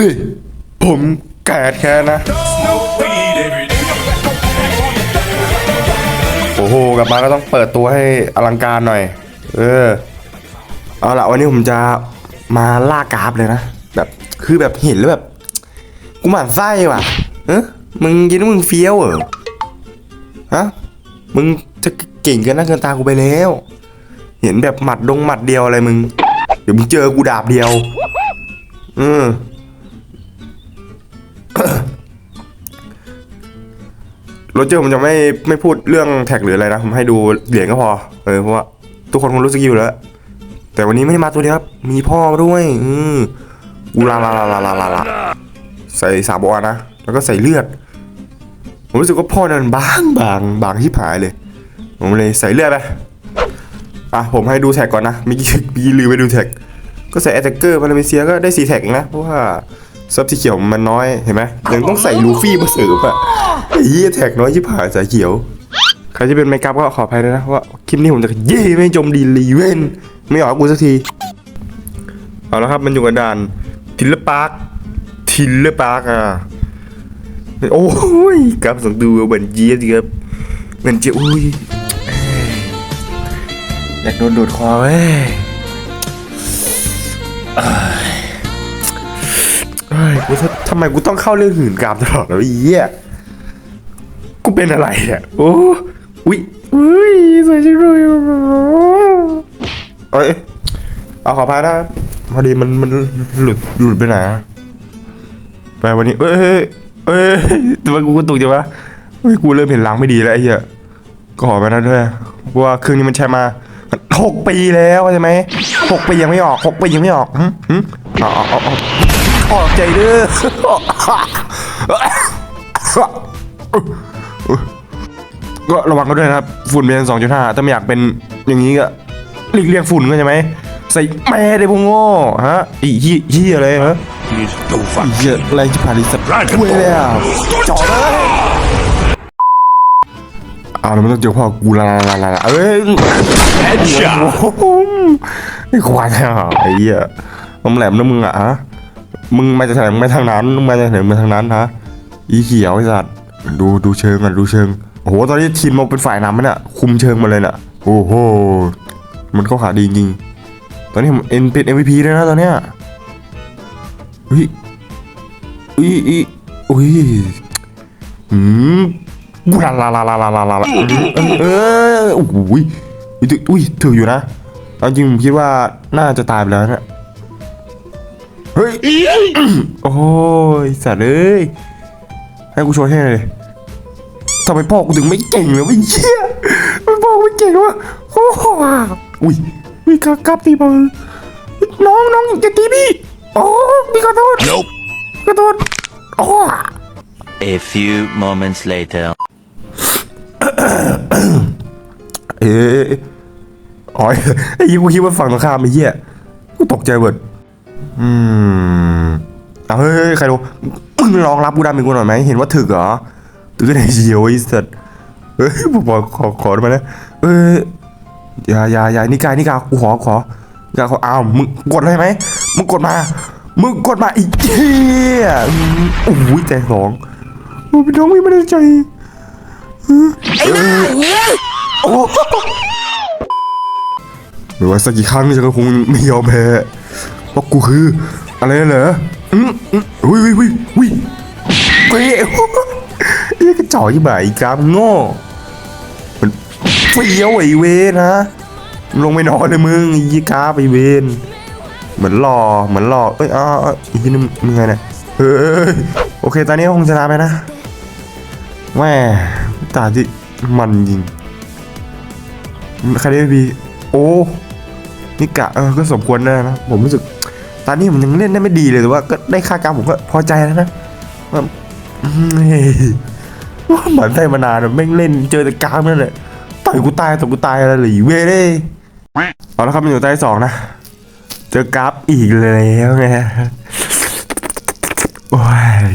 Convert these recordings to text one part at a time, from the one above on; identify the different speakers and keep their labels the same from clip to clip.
Speaker 1: ดิ ผมแกดแค่นะ โอ้โห กลับมาก็ต้องเปิดตัวให้อลังการหน่อย เออ เอาละวันนี้ผมจะมาล่ากราฟเลยนะ แบบ คือแบบเห็นแล้วแบบ กูหมั่นไส้ว่ะ เออมึงยินว่ามึงเฟี้ยวเหรอ ฮะ มึงจะเก่งกินน้าเกินตากูไปแล้ว เห็นแบบหมัดดงหมัดเดียวอะไรมึง เดี๋ยวมึงเจอกูดาบเดียว อืม โรเจอร์ผมจะไม่ไม่พูดเรื่องแท็กหรืออะไรนะ ผมให้ดูเหรียญก็พอ เออเพราะว่าทุกคนคงรู้สึกอยู่แล้ว แต่วันนี้ไม่ได้มาตัวเดียวครับ มีพ่อมาด้วย อืมอูลาลาลาลาลาลาลาใส่สาบอนะ แล้วก็ใส่เลือด ผมรู้สึกว่าพ่อนั้นบางบางบางที่ผายเลย ผมเลยใส่เลือดไป อะผมให้ดูแท็กก่อนนะมื่อกี้เมื่อกี้ลืมไปดูแท็ก ก็ใส่แอตแทกเกอร์มาเลเซียก็ได้สีแท็กนะ เพราะว่า ซับสีเขียวมันน้อยเห็นไหมยังต้องใส่ลูฟี่มาเสริมอะไอ้เหี้ยแท็กน้อยที่ผ่านสายเขียว ใครที่เป็นเมคอัพก็ขออภัยด้วยนะเพราะว่าคลิปนี้ผมจะเย่ไม่จมดีรีเวนไม่ออกกูสักที เอาละครับมันอยู่กับด่านทิลเลอร์พาร์คทิลเลอร์พาร์คอะโอ้ยครับสองดูเหมือนเจี๊ยบดีครับเหมือนเจี๊ยบอุ้ยเอ้ยอยากโดนดูดคอเว้ย เอ้ยกูททำไมกูต้องเข้าเรื่องหื่นกามตลอดเลยวะไอ้เหี้ยกูเป็นอะไรเนี่ยโอ้อุ้ยอุ้ยสวยจังเลยเอ้ยเอาขอพายนะพอดีมันมันหลุดหลุดไปไหนอะไปวันนี้เอ้ยเอ้ยเอ้ยทำไมกูกระตุกจังวะเฮ้ยกูเริ่มเห็นหลังไม่ดีแล้วไอ้เหี้ยก็ขอไปนะด้วยเพราะว่าเครื่องนี้มันใช้มาหกปีแล้วใช่ไหมหกปียังไม่ออกหกปียังไม่ออกหึหึ อ๋ออ๋ออ๋อออกใจเด้อก็ระวังกันด้วยนะครับ ฝุ่นเป็นสองจุดห้าถ้าไม่อยากเป็นอย่างนี้ก็หลีกเลี่ยงฝุ่นก็ใช่ไหมใส่แม่ได้พวกโง่ฮะอีเหี้ยเหี้ยอะไรฮะอีเหี้ยอะไรที่ผ่านดิสัตว์เว้ยเลยอะจอดเลยเอาแล้วมันต้องเจอพ่อกูละละละละละเอ้ยโอ้โหไอ้ควายอะไอ้เหี้ย นมแหลมนะมึงอะฮะมึงมาจะแไหนมึงมาทางนั้นมึงมาจะแไหนมาทางนั้นฮะอีเขียวไอ้สัตว์ดูดูเชิงอะดูเชิงโอ้โหตอนนี้ทีมเราเป็นฝ่ายนำมันอะคุมเชิงมาเลยน่ะโอ้โหมันเข้าขาดีจริงตอนนี้ผมเอ็นเป็นเอ MVP ด้วยนะตอนเนี้ยอุ้ยอุ้ยอุ้ยอืมบูลาลาลาลาลาลาลาเออโอ้ยอุ้ยถืออยู่นะเอาจริงผมคิดว่าน่าจะตายไปแล้วนะ ฮ้ย โอ้ยสัตว์เอ้ย ให้กูโชว์ให้หน่อยดิทำไมพ่อกูถึงไม่เก่งเลยวะเหี้ยทำไมพ่อกูไม่เก่งวะโอ้โหอุ้ยมีกระกับตีบอลน้องน้องอย่าตีพี่โอ้พี่ขอโทษ
Speaker 2: Nope.
Speaker 1: ขอโทษโอ้
Speaker 3: A few moments later.
Speaker 1: เอ๊ะอ๋อไอ้ยี่กูคิดว่าฝั่งตรงข้ามไอ้เหี้ยกูตกใจเบิด อืมเอาเฮ้ยเฮ้ยใครรู้มึงลองรับกูดำเป็นกูหน่อยไหมเห็นว่าถึกเหรอถึกไหนเชียวไอ้สัตว์เฮ้ยผมบอกขอขอได้ไหมนะเอ้ยอย่าอย่าอย่านี่กายนี่กายกูขอขอนี่กายขออ้าวมึงกดเลยไหมมึงกดมามึงกดมาอีกเหี้ยอืมโอ้ยใจสองโอ้ยพี่น้องไม่ได้ใจโอ้ไม่ว่าสักกี่ครั้งฉันก็คงไม่ยอมแพ้ เพรากูคือ อะไรเหรออืมอืมอุ้ยอุ้ยอุ้ยอุ้ยเป๊ะเรียกระจอกยี่บ่ายกรามโง่มันเฟี้ยวไอเวนนะลงไม่นอนเลยมึงยี่กราไอเวนเหมือนหล่อเหมือนหล่อเอ้ยอ้าวอ้าวอีกทีนึงมึงไงเนี่ยเฮ้ยโอเคตอนนี้คงชนะไปนะแม่ตาที่มันจริงใครได้พีโอ้นิกะเออก็สมควรได้นะ ผมรู้สึก ตอนนี้ผมยังเล่นได้ไม่ดีเลยแต่ว่าก็ได้ค่ากรรมผมก็พอใจแล้วนะว่าเหมือนไทยมานานอะแม่งเล่นเจอแต่กรามนั่นแหละต่อยกูตายต่อยกูตายอะไรหรือเว้ยเด้เอาละครับมันอยู่ใต้สองนะเจอกราฟอีกแล้วไงโอ้ย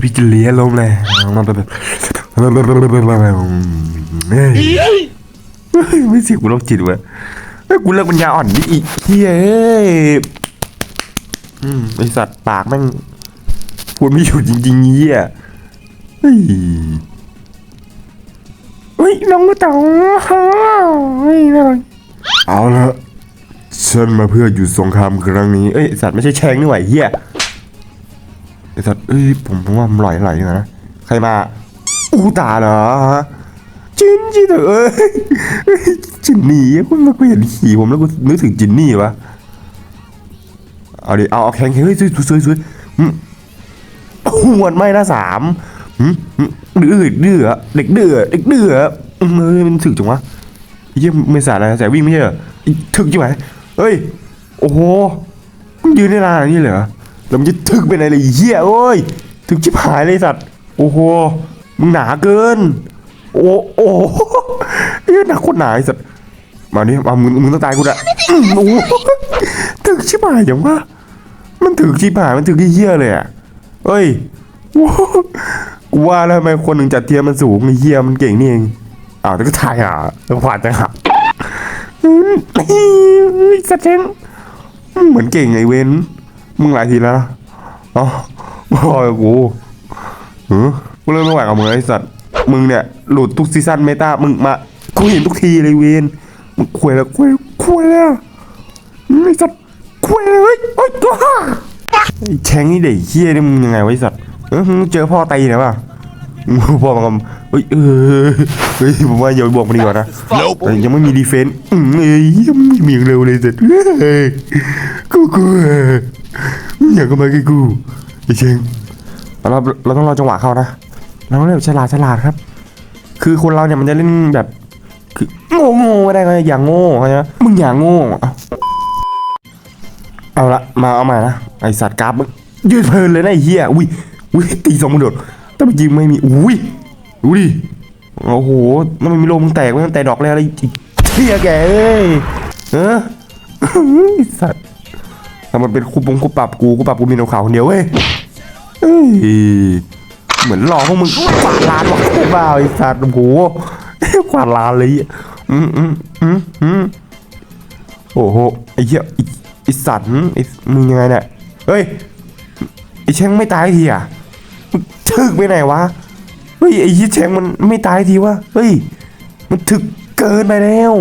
Speaker 1: พี่จะเลี้ยลมเลยมันแบบไม่เสิกูโรคจิตเว้ย เฮ้ยกูเลิกปัญญาอ่อนนี่อีกเฮ้ยอืมไอสัตว์ปากแม่งพูดไม่หยุดจริงๆเหี้ยเฮ้ยเฮ้ยน้องกระต่องเฮ้ยน่ารักเอาละฉันมาเพื่อหยุดสงครามครั้งนี้เอ้ยไอ้สัตว์ไม่ใช่แชงนี่หว่าเหี้ยไอสัตว์เอ้ยผมผมว่ามันหลอยหลอยอยู่นะใครมาอูตาเหรอจินจินเถอะเอ้ยเอ้ย จินนี่คุณมากูเห็นขี่ผมแล้วกูนึกถึงจินนี่วะเอาดิเอาเอาแข่งแข่งเฮ้ยสวยสวยสวยหวดไม่ละสามอือืมดื้อดื้อเด็กดื้อเด็กดื้อมเฮ้ยมันถึกจังวะเยี่ยมไม่สาดอะไรแต่วิ่งไม่ใช่เหรอถึกจังไหมเฮ้ยโอ้โหมึงยืนได้นานอย่างนี้เลยเหรอแล้วมันจะถึกไปไหนเลยไอ้เหี้ยโอ้ยถึกชิบหายเลยสัตว์โอ้โหมึงหนาเกิน โอ้โอ้เฮ้ยหนาคตรหนาไอ้สัตว์ มานี่มามึงมึงต้องตายกูละอื้อโอ้โหถึกชิบหายอย่างวะมันถึกชิบหายมันถึกเหี้ยๆเลยอะเอ้ยว้าวกูว่าแล้วทำไมคนหนึ่งจัดเทียมมันสูงไอ้เหี้ยมันเก่งนี่เองอ้าวแต่ก็ทายอะแล้วผ่านจังหะอื้อเฮ้ยสะเทงเหมือนเก่งไอ้เว้นมึงหลายทีแล้วนะอ๋อพ่อกับกูเออกูเริ่มไม่ไหวกับมึงแล้วไอ้สัตว์มึงเนี่ยหลุดทุกซีซั่นเมตามึงมากูเห็นทุกทีเลยเวน มึงควยแล้วควยควยแล้วไอ้สัตว์ควยเลยโอ๊ยตัวห่าไอ้แชงนี่เด็กเฮี้ยนี่มึงยังไงวะไอ้สัตว์เออมึงเจอพ่อตีนะป่ะมึงพ่อมันก็เฮ้ยเออเฮ้ยผมว่าอย่าไปบอกมันดีกว่านะแต่ยังไม่มีดีเฟนต์อืมเอ้ยยังไม่มีอย่างเร็วเลยสัตว์เฮ้ยกูกูมึงอยากก็มาใกล้กูไอ้เชงเราเราต้องรอจังหวะเข้านะเราต้องเล่นแบบฉลาดฉลาดครับ คือคนเราเนี่ยมันจะเล่นแบบ คือโง่โง่ไม่ได้ไงอย่างโง่เข้าใจไหมมึงอย่างโง่ เอาละมาเอาม่นะไอสัตว์กราฟมึงยืดเพลินเลยนะไอ้เหี้ยอุ้ยอุ้ยตีสองมือโดดแต่เมื่อกี้ไม่มีอุ้ยดูดิโอ้โหนั่นมันมีลมมึงแตกมันแตกดอกแล้วอะไรอีกเหี้ยแกเอ้ยเออสัตว์ถ้ามันเป็นคูปงคูปรับกูกูปรับกูมีนกขาวคนเดียวเว้ยเอ้ยเหมือนหลอกพวกมึงกวาดลานวะบ้าไอ้สัตว์โอ้โห กวาดลานเลยอะอืมอืมอืมอืมโอ้โหไอ้เหี้ยไอ้ไอ้สัตว์ไอ้มึงยังไงเนี่ยเฮ้ยไอ้แชงไม่ตายทีอะมึงถึกไปไหนวะเฮ้ยไอ้เหี้ยแชงมันไม่ตายทีวะเฮ้ยมันถึกเกินไปแล้ว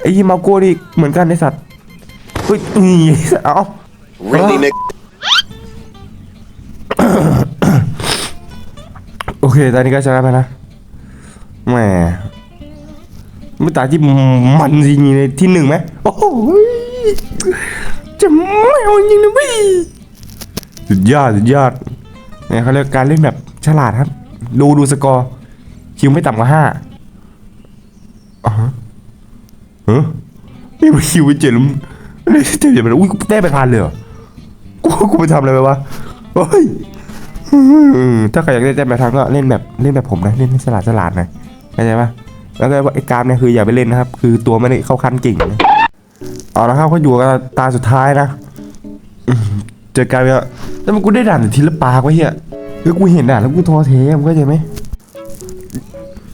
Speaker 1: ไอ้ยี่มาโก้ดิเหมือนกันไอ้สัตว์เฮ้ยนี่ไอ้สัตว์เอา
Speaker 2: Really, Nick?
Speaker 1: โอเคตอนนี้ก็ชนะไปนะ แหมไม่ตายที่มันจริงๆเลยที่หนึ่งไหมโอ้โหจะไม่เอาจริงนะพี่สุดยอดสุดยอดเนี่ยเขาเรียกการเล่นแบบฉลาดครับ ดูดูสกอร์ คิวไม่ต่ำกว่าห้าอ๋อฮะเฮ้ยนี่มันคิวไปเจ็ดแล้วมันได้เจ็ดไปแล้วอุ้ยกูได้ไปพันเลยเหรอกูกูไปทำอะไรไปวะเฮ้ยถ้าใครอยากได้แต้มแบบทางก็เล่นแบบเล่นแบบผมนะเล่นให้ฉลาดฉลาดหน่อย เข้าใจปะแล้วก็ไอ้กามเนี่ยคืออย่าไปเล่นนะครับ คือตัวไม่ได้เข้าขั้นเก่งเอาละครับก็อยู่กับตาสุดท้ายนะเจอกันแล้วแล้วมันกูได้ด่านทีละปากวะเฮียคือกูเห็นด่านแล้วกูท้อแท้มึงเข้าใจไหม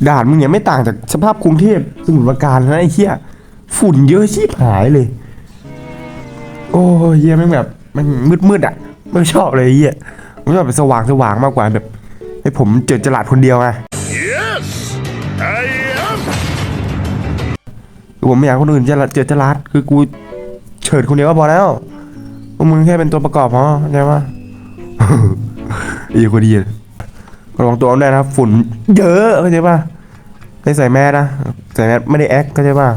Speaker 1: ด่านมึงเนี่ยไม่ต่างจากสภาพกรุงเทพสมุทรปราการนะไอ้เหี้ยฝุ่นเยอะชิบหายเลย โอ้ยเฮียแม่งแบบมันมืดๆอะไม่ชอบเลยเฮียผมชอบแบบสว่างสว่างมากกว่าแบบให้ผมเจอจลาดคนเดียวไง คือผมไม่อยากคนอื่นเจอเจอจลาดคือกูเฉิดคนเดียวก็พอแล้วพวกมึงแค่เป็นตัวประกอบพอเข้าใจปะอีกคนดีระวังตัวเอาได้นะครับฝุ่นเยอะเข้าใจปะไม่ใส่แมสนะใส่แมสไม่ได้แอคเข้าใจปะ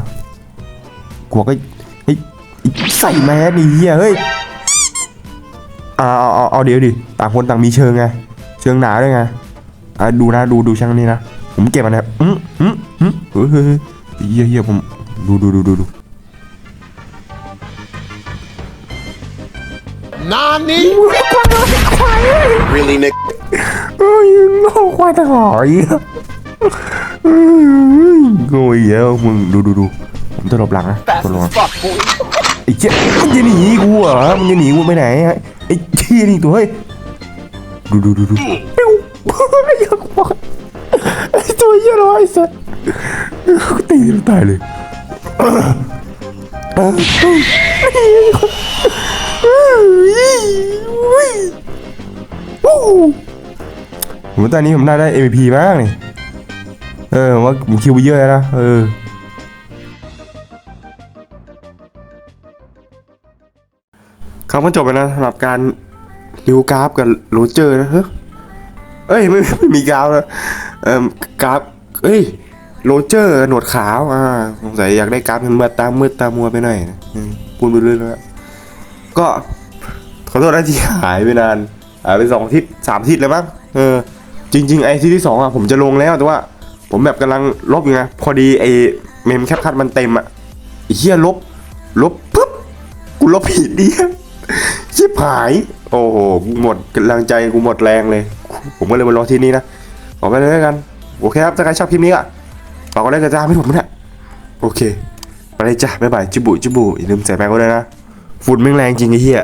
Speaker 1: กลัวก็เฮ้ยใส่แมสดิเฮียเฮ้ยเอาเอาเอาเอาเดี๋ยวดิต่างคนต่างมีเชิงไงเชิงหนาด้วยไงอะดูนะดูดูช่างนี้นะผมเก็บมันนะอืมอืมอืมเฮ้ยเฮ้ยเฮ้ยเฮียเฮียผม ดูดูดูดูดู
Speaker 2: Nani? Really, Nick?
Speaker 1: เฮ้ยโง่ควายตะหอยโง่เหี้ยมึงดูดูดูผมจะหลบหลังนะตัวลงไอ้เจ๊มันจะหนีกูเหรอมันจะหนีกูไปไหนไอ้เชี่ยนี่ตัวเฮ้ยดูดูดูดูปิ้วไอ้เหี้ยกูบอกไอ้ตัวเหี้ยร้อยสัสกูตีมันตายเลย ผมว่าตอนนี้ผมน่าได้ MVP บ้างนี่เออผมว่าผมคิวไปเยอะแล้วนะเออครับก็จบไปแล้วสำหรับการดิวกราฟกับโรเจอร์นะเฮ้ยไม่ไม่มีกราฟนะเอ่อกราฟเอ้ย โรเจอร์หนวดขาวอ่าสงสัยอยากได้การาฟมันมืดตามืดตามัวไปหน่อยพูดไปเรื่อยแล้วก็ขอโทษนะที่หายไปนานหายไปสองทิศสามทิศเลยมั้งเออ จริง ๆ ไอ้ที่ที่สองอะผมจะลงแล้วแต่ว่า ผมแบบกำลังลบอยู่ไงพอดีไอ้เมมแคปคัดมันเต็มอะเหี้ยลบ ลบปุ๊บกูลบผิดดิชิบหาย โอ้โหกูหมดกำลังใจกูหมดแรงเลย ผมก็เลยมาลองที่นี้นะขอไปเลยด้วกัน โอเคครับถ้าใครชอบคลิปนี้อะ ฝากกดไลค์กดติดตามให้ผมนะโอเคไปเลยจ้ะบ๊ายบายจิบุจิบุอย่าลืมใส่แมสก็ด้วยนะฝุ่นแม่งแรงจริงไอ้เหี้ย